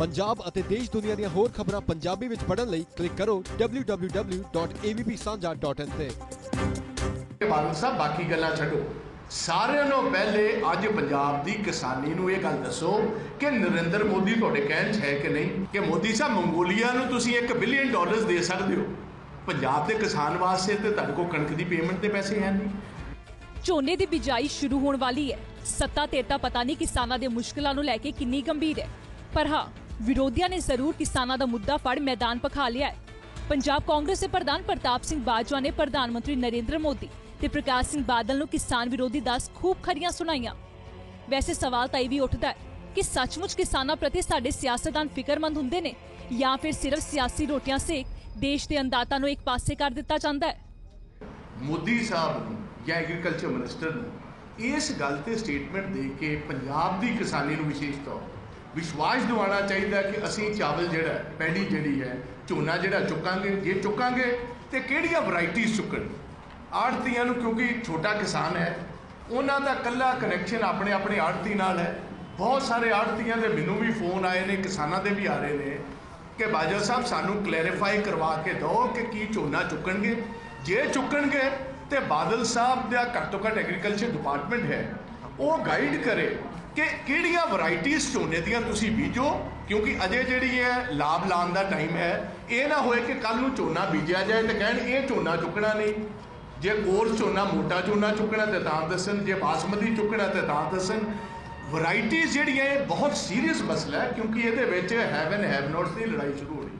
ਪੰਜਾਬ ਅਤੇ ਦੇਸ਼ ਦੁਨੀਆ ਦੀਆਂ ਹੋਰ ਖਬਰਾਂ ਪੰਜਾਬੀ ਵਿੱਚ ਪੜ੍ਹਨ ਲਈ ਕਲਿੱਕ ਕਰੋ www.avpsanja.in ਤੇ। ਬਾਦਲ ਸਾਹਿਬ ਬਾਕੀ ਗੱਲਾਂ ਛੱਡੋ। ਸਾਰਿਆਂ ਨੂੰ ਪਹਿਲੇ ਅੱਜ ਪੰਜਾਬ ਦੀ ਕਿਸਾਨੀ ਨੂੰ ਇਹ ਗੱਲ ਦੱਸੋ ਕਿ ਨਰਿੰਦਰ ਮੋਦੀ ਤੁਹਾਡੇ ਕਹਿਣ 'ਚ ਹੈ ਕਿ ਨਹੀਂ ਕਿ ਮੋਦੀ ਸਾਹਿਬ ਮੰਗੋਲੀਆ ਨੂੰ ਤੁਸੀਂ 1 ਬਿਲੀਅਨ ਡਾਲਰਸ ਦੇ ਸਕਦੇ ਹੋ। ਪੰਜਾਬ ਦੇ ਕਿਸਾਨ ਵਾਸਤੇ ਤੇ ਤੁਹਾਡੇ ਕੋਲ ਕਣਕ ਦੀ ਪੇਮੈਂਟ ਦੇ ਪੈਸੇ ਹੈ ਨਹੀਂ। ਝੋਨੇ ਦੀ ਬਿਜਾਈ ਸ਼ੁਰੂ ਹੋਣ ਵਾਲੀ ਹੈ। ਸੱਤਾ ਤਾਂ ਪਤਾ ਨਹੀਂ ਕਿਸਾਨਾਂ ਦੇ ਮੁਸ਼ਕਲਾਂ ਨੂੰ ਲੈ ਕੇ ਕਿੰਨੀ ਗੰਭੀਰ ਹੈ। ਪਰ ਹਾਂ ਵਿਰੋਧੀਆਂ ਨੇ ਜ਼ਰੂਰ ਕਿਸਾਨਾਂ ਦਾ ਮੁੱਦਾ ਫੜ ਮੈਦਾਨ ਪਖਾ ਲਿਆ ਹੈ। ਪੰਜਾਬ ਕਾਂਗਰਸ ਦੇ ਪ੍ਰਧਾਨ ਪ੍ਰਤਾਪ ਸਿੰਘ ਬਾਜਵਾ ਨੇ ਪ੍ਰਧਾਨ ਮੰਤਰੀ ਨਰਿੰਦਰ ਮੋਦੀ ਤੇ ਪ੍ਰਕਾਸ਼ ਸਿੰਘ ਬਾਦਲ ਨੂੰ ਕਿਸਾਨ ਵਿਰੋਧੀ ਦੱਸ ਖੂਬ ਖਰੀਆਂ ਸੁਣਾਈਆਂ। ਵੈਸੇ ਸਵਾਲ ਤਾਂ ਇਹ ਵੀ ਉੱਠਦਾ ਹੈ ਕਿ ਸੱਚਮੁੱਚ ਕਿਸਾਨਾਂ ਪ੍ਰਤੀ ਸਾਡੇ ਸਿਆਸਤਦਾਨ ਫਿਕਰਮੰਦ ਹੁੰਦੇ ਨੇ ਜਾਂ ਫਿਰ ਸਿਰਫ ਸਿਆਸੀ ਰੋਟੀਆਂ ਸੇਕ ਦੇਸ਼ ਦੇ ਅੰਦਾਤਾ ਨੂੰ ਇੱਕ ਪਾਸੇ ਕਰ ਦਿੱਤਾ ਜਾਂਦਾ ਹੈ? ਮੋਦੀ ਸਾਹਿਬ ਨੂੰ ਜਾਂ ਐਗਰੀਕਲਚਰ ਮਿਨਿਸਟਰ ਨੂੰ ਇਸ ਗੱਲ ਤੇ ਸਟੇਟਮੈਂਟ ਦੇ ਕੇ ਪੰਜਾਬ ਦੀ ਕਿਸਾਨੀ ਨੂੰ ਵਿਸ਼ੇਸ਼ ਤੌਰ ਵਿਸ਼ਵਾਸ ਦਿਵਾਉਣਾ ਚਾਹੀਦਾ ਕਿ ਅਸੀਂ ਚਾਵਲ ਜਿਹੜਾ ਪਹਿਲੀ ਜਿਹੜੀ ਹੈ, ਝੋਨਾ ਜਿਹੜਾ ਚੁੱਕਾਂਗੇ, ਜੇ ਚੁੱਕਾਂਗੇ, ਤੇ ਕਿਹੜੀਆਂ ਵੈਰਾਈਟੀਆਂ ਚੁੱਕਣ? ਆੜਤੀਆਂ ਨੂੰ ਕਿਉਂਕਿ ਛੋਟਾ ਕਿਸਾਨ ਹੈ, ਉਹਨਾਂ ਦਾ ਕੱਲਾ ਕਨੈਕਸ਼ਨ ਆਪਣੇ ਆਪਣੇ ਆੜਤੀ ਨਾਲ ਹੈ। ਬਹੁਤ ਸਾਰੇ ਆੜਤੀਆਂ ਦੇ ਮੈਨੂੰ ਵੀ ਫੋਨ ਆਏ ਨੇ, ਕਿਸਾਨਾਂ ਦੇ ਵੀ ਆ ਰਹੇ ਨੇ, ਕਿ ਬਾਜਵਾ ਸਾਹਿਬ ਸਾਨੂੰ ਕਲੈਰੀਫਾਈ ਕਰਵਾ ਕੇ ਦਿਓ ਕਿ ਕੀ ਝੋਨਾ ਚੁੱਕਣਗੇ। ਜੇ ਚੁੱਕਣਗੇ, ਤੇ ਬਾਦਲ ਸਾਹਿਬ ਦਾ ਘੱਟ ਤੋਂ ਘੱਟ ਐਗਰੀਕਲਚਰ ਡਿਪਾਰਟਮੈਂਟ ਹੈ, ਉਹ ਗਾਈਡ ਕਰੇ ਕਿ ਕਿਹੜੀਆਂ ਵੈਰਾਈਟੀਆਂ ਝੋਨੇ ਦੀਆਂ ਤੁਸੀਂ ਬੀਜੋ? ਕਿਉਂਕਿ ਅਜੇ ਜਿਹੜੀ ਹੈ ਲਾਭ ਲਾਉਣ ਦਾ ਟਾਈਮ ਹੈ, ਇਹ ਨਾ ਹੋਏ ਕਿ ਕੱਲ ਨੂੰ ਝੋਨਾ ਬੀਜਿਆ ਜਾਏ ਤੇ ਕਹਿਣ, ਇਹ ਝੋਨਾ ਚੁੱਕਣਾ ਨਹੀਂ। ਜੇ ਕੋਰ ਝੋਨਾ ਮੋਟਾ ਝੋਨਾ ਚੁੱਕਣਾ ਤੇ ਤਾਂ ਦੱਸਣ, ਜੇ ਬਾਸਮਤੀ ਚੁੱਕਣਾ ਤੇ ਤਾਂ ਦੱਸਣ। ਵੈਰਾਈਟੀਆਂ ਜਿਹੜੀਆਂ ਇਹ ਬਹੁਤ ਸੀਰੀਅਸ ਮਸਲਾ ਹੈ, ਕਿਉਂਕਿ ਇਹਦੇ ਵਿੱਚ ਹੈਵਨ ਐਂਡ ਹੈਵ ਨੋਟਸ ਦੀ ਲੜਾਈ ਸ਼ੁਰੂ ਹੋ ਰਹੀ